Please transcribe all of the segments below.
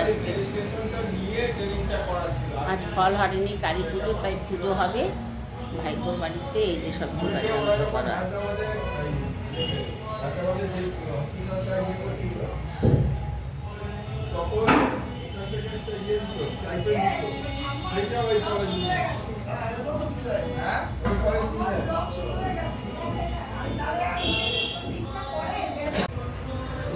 আজকে আজ ফল হারিনি কালী পুজো তাই পুজো হবে। ভাইপোর বাড়িতে এই যে সব যোগাযোগ করা।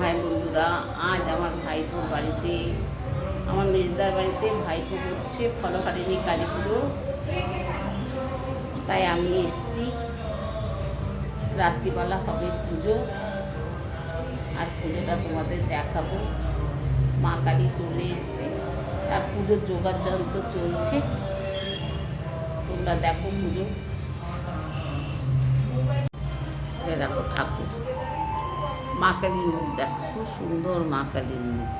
ভাই বন্ধুরা, আজ আমার ভাইপোর বাড়িতে, আমার মেজদার বাড়িতে ভাইপো করছে ফলহারিণী কালী পুজো তাই আমি এসছি। রাত্রিবেলা হবে পুজো। আর পুজোটা তোমাদের দেখাবো। মা কালী চলে এসছে। আর পুজোর যোগার যন্ত্র চলছে। তোমরা দেখো পুজো। দেখো ঠাকুর। মা কালীর মুখ দেখো খুব সুন্দর মা কালীর মুখ।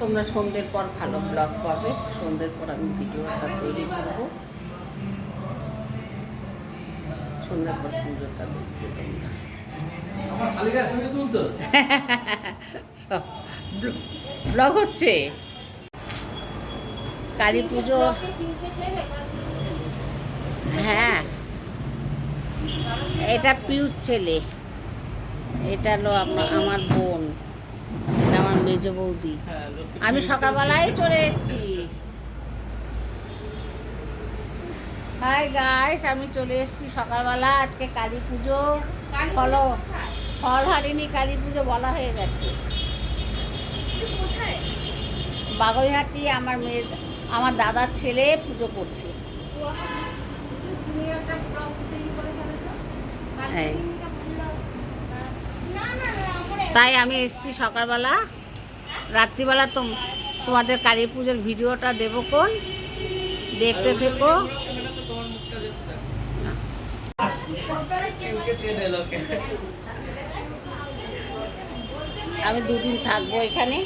তোমরা সন্ধ্যের পর ভালো ব্লগ পাবে। সন্ধ্যের পর আমি ভিডিওটা তৈরি করব। সন্ধ্যের পর পুজোটা দেখবে তোমরা। ব্লগ হচ্ছে? কালী পুজো। হ্যাঁ। এটা পিউর ছেলে। এটা হলো আমার বোন। এটা আমার মেজ বৌদি। আমি সকালবেলায় চলে এসেছি। হাই গাইস আমি চলে এসেছি সকালবেলা। আজকে কালী পুজো। ফল ফল হারিনি কালী পুজো বলা হয়ে গেছে। বাগুইহাটি আমার মেয়ে আমার দাদার ছেলে পুজো করছে। হ্যাঁ। তাই আমি এসেছি সকালবেলা। রাত্রিবেলা তোম তোমাদের কালী পুজোর ভিডিওটা দেবো কোন? দেখতে থেকো। আমি দুদিন থাকব এখানে।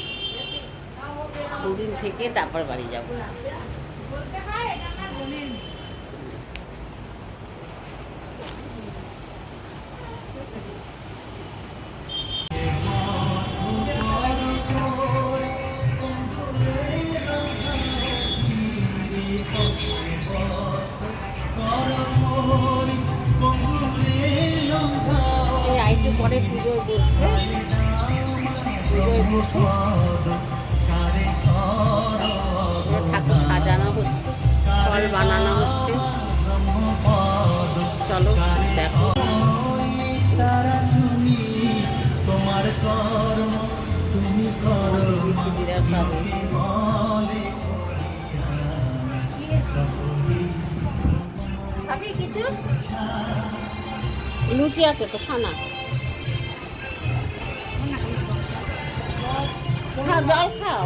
দুদিন থেকে তারপর বাড়ি যাব। পরে পুজোয় বসবে। পুজোয় বসে ফল বানানো হচ্ছে। চলো দেখো। তোমার এসে। লুচি আছে তো খানা। হ্যাঁ জল খাও।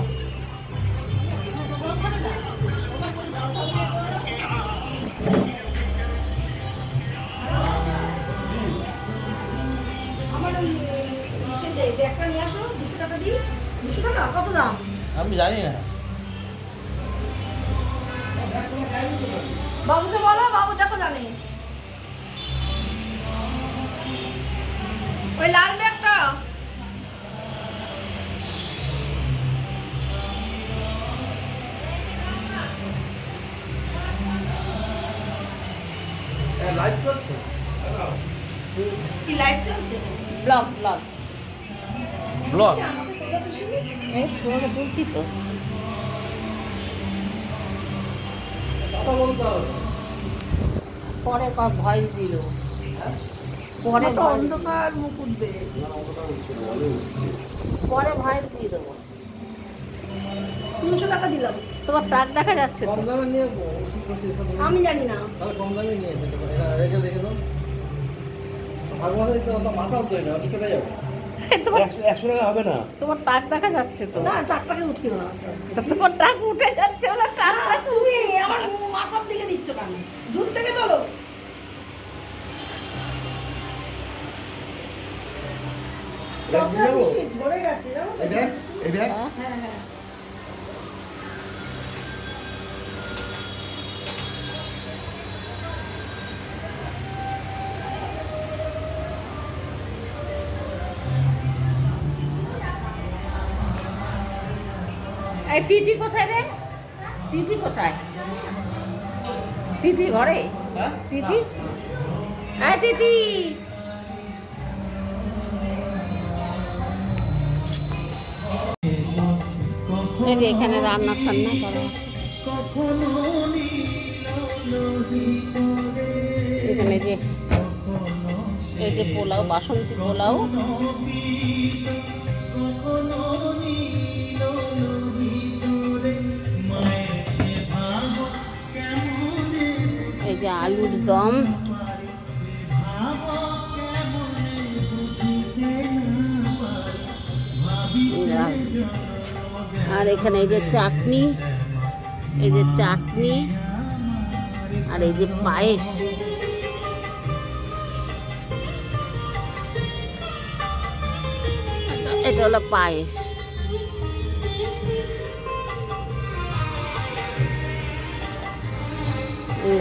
দে, নিয়ে আসো, 200 টাকা দিই। 200 টাকা? কত দাম? আমি জানি না বাবুকে বলো, বাবু দেখো জানে। ওই লাল ব্যাগটা লাইভ করছ কি লাইট চলছে ব্লগ ব্লগ ব্লগ তোমাকে বলছি তো। পরে ক ভয়েস দিল। পরে তো অন্ধকার মুখ উঠবে। পরে ভয়েস দিয়ে দেবো। তিনশো টাকা দিলাম। তোমার টাক দেখা যাচ্ছে তো। আমি জানি না। তাহলে কম দামে নিয়ে রেখে রেখে দাও। মাথা উঠবে না আমি কেটে যাব। একশো টাকা হবে না। তোমার টাক দেখা যাচ্ছে তো। না টাকটাকে উঠিও না। তোমার টাক উঠে যাচ্ছে ওরা টাক তুমি আমার মাথার দিকে দিচ্ছ কেন? দূর থেকে তোলো। গেছে জানো তো? হ্যাঁ হ্যাঁ। এই তিথি কোথায় রে? তিথি কোথায়? তিথি ঘরে? তিথি? হ্যাঁ তিথি! এখানে রান্না টান্না করা আছে। এখানে যে এই যে পোলাও বাসন্তী পোলাও। এই যে আলুর দম। আর এখানে এই যে চাটনি। এই যে চাটনি। আর এই যে পায়েস। এটা হলো পায়েস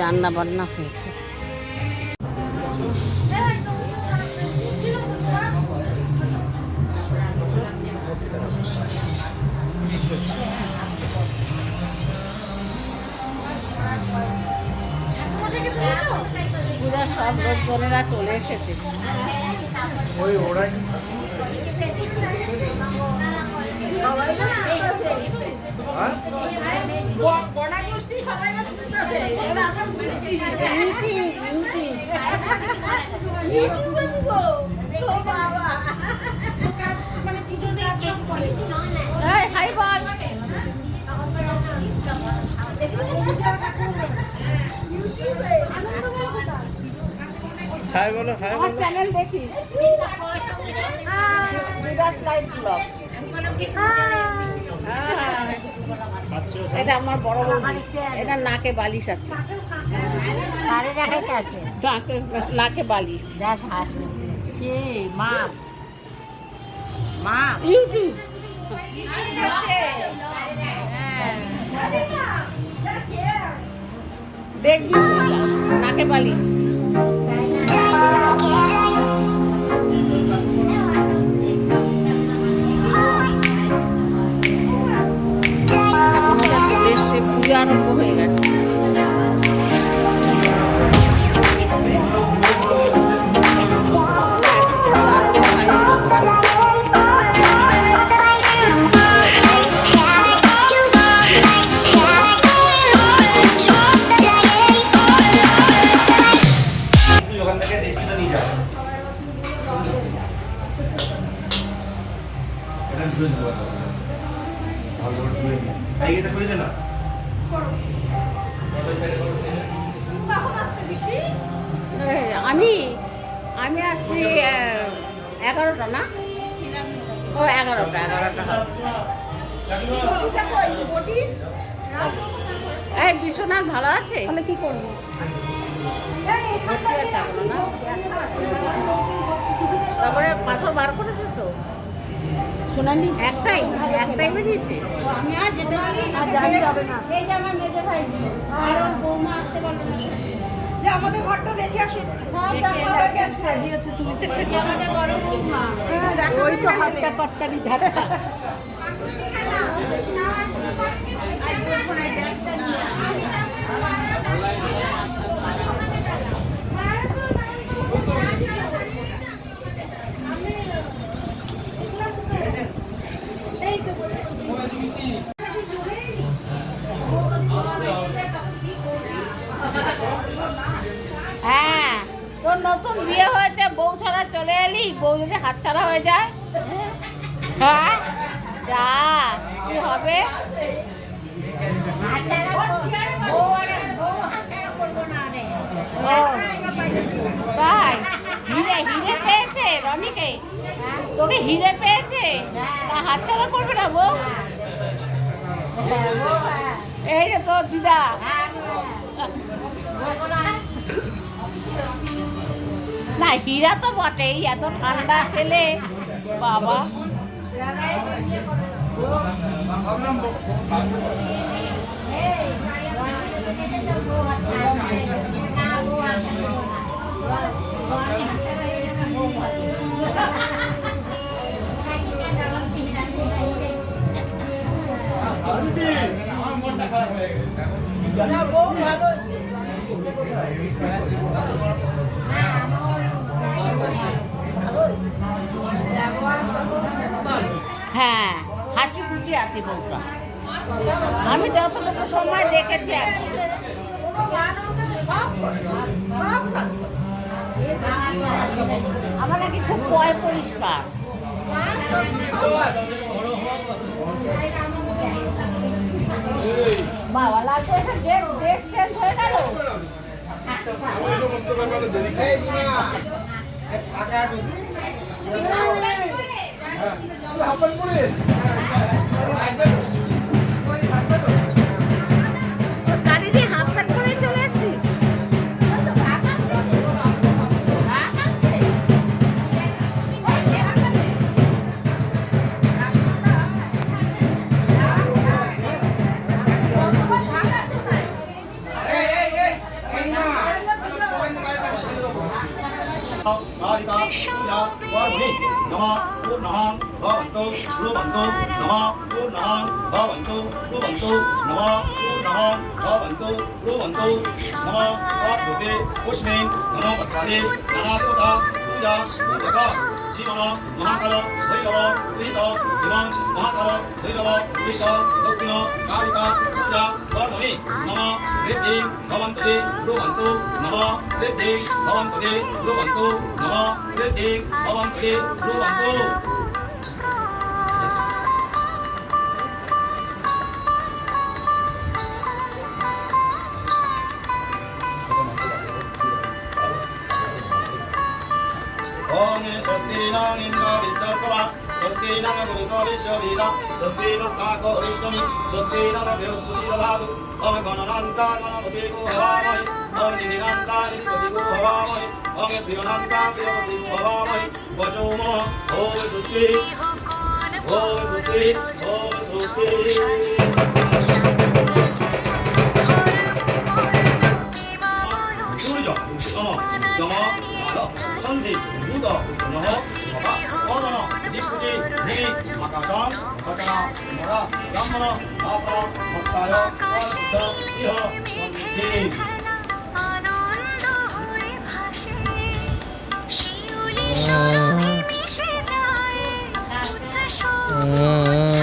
রান্না বান্না হয়েছে। সব লোকজনেরা চলে এসেছে। ওই ওরাই। হাই বল হাই বলো হাই আমার বলো। চ্যানেল দেখিস বিদাস লাইফ ব্লগ এটা আমার বড় বৌদি। এটা নাকে বালিশ আছে। নাকে কে? মা। মা। ইউটিউব দেখবি। নাকে বালিশ একটাই একটাই বেরিয়েছে আমি আর যেতে পারি আর যাই যাবে না এই যে আমার মেজে ভাইজি আর বৌমা আসতে পারবে না যে আমাদের ঘরটা দেখে আসো হয়ে দিয়েছে তুমি আমাদের বড় বৌমা ওই তো হাতটা কর্তা বিধাতা হ্যাঁ তোর নতুন বিয়ে হয়েছে, বউ ছাড়া চলে এলি, বউ যদি হাত ছাড়া হয়ে যায়। হ্যাঁ যা, কি হবে? তাই? হিরে পেয়েছে, রনিকে? তোকে হিরে পেয়েছে? তা হাত ছাড়া করবে না, বউ? এই যে তোর দিদা। না হীরা তো বটেই এত ঠান্ডা ছেলে বাবা। বউ ভালো হয়েছে। হ্যাঁ হাসি খুশি আছে বউটা আমি যতটুকু সময় দেখেছি আর কি। আমার নাকি খুব পয় পরিষ্কার। বাবা লাগবে এটা ড্রেস ড্রেস চেঞ্জ হয়ে গেল গাড়ি রুবন্তো নমঃ নমঃ ভবন্তো রুবন্তো নমঃ নমঃ ভবন্তো রুবন্তো নমঃ পার্বতে উষ্ণে মনোবত্তাদে নানাকতা পূজা পূজক জীবন মহাকাল ভৈরব সুহিত জীবন মহাকাল ভৈরব বিষ্ণ দক্ষিণ কারিকা পূজা বর্ণমে নমঃ ঋদ্ধি ভবন্তদে রুবন্তু নমঃ ঋদ্ধি ভবন্তদে রুবন্তু নমঃ ঋদ্ধি ভবন্তদে রুবন্তু स्वस्तिनमृतविश्ववीरा स्वस्तिनस्ताको वैष्णवि स्वस्तिनरभ्यस्तुतिदधातु ॐ गणनान्ता गणपतिगो भवामहे ॐ निधिनान्ता निधिपतिगो भवामहे ॐ श्रीमनान्ता श्रीमतिगो भवामहे वचोमो ॐ सुस्ति ॐ सुस्ति ॐ सुस्ति Oh, come on. Hello. Sunday. Good. No. ব্রাহ্মণ আপ্রা মস্তায় পরশুদ্ধ ইহ সন্ধিঃ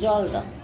জল দাও।